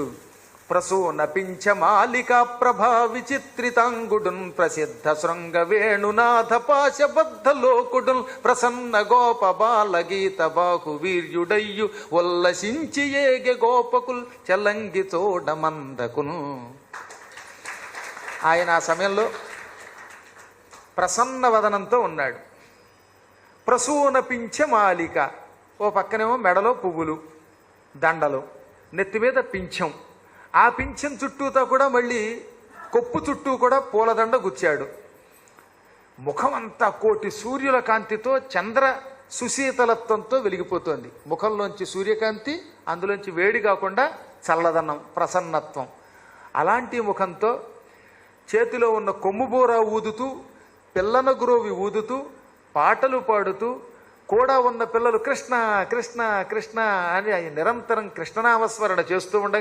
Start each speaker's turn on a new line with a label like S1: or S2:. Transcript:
S1: చుట్టూ ప్రసూన పింఛమాలికా ప్రభా విచిత్రితాంగుడున్ ప్రసిద్ధ శృంగ వేణునాథ పాశబద్ధ లోకుడున్ ప్రసన్న గోప బాల గీత బాహు వీర్యుడయ్యు ఉల్లసించి ఏగె గోపకుల్ చలంగి చోడమందకును ఆయన ఆ సమయంలో ప్రసన్న వదనంతో ఉన్నాడు. ప్రసూన మాలిక ఓ పక్కనేమో మెడలో పువ్వులు దండలు. నెత్తి మీద పింఛం. ఆ పింఛం చుట్టూతో కూడా మళ్ళీ కొప్పు చుట్టూ కూడా పూలదండ గుచ్చాడు. ముఖం అంతా కోటి సూర్యుల కాంతితో చంద్ర సుశీతలత్వంతో వెలిగిపోతుంది. ముఖంలోంచి సూర్యకాంతి అందులోంచి వేడి కాకుండా చల్లదనం ప్రసన్నత్వం. అలాంటి ముఖంతో చేతిలో ఉన్న కొమ్ముబోరా ఊదుతూ పిల్లన గురోవి ఊదుతూ పాటలు పాడుతూ కూడా ఉన్న పిల్లలు కృష్ణ కృష్ణ కృష్ణ అని నిరంతరం కృష్ణనామస్మరణ చేస్తూ ఉండగా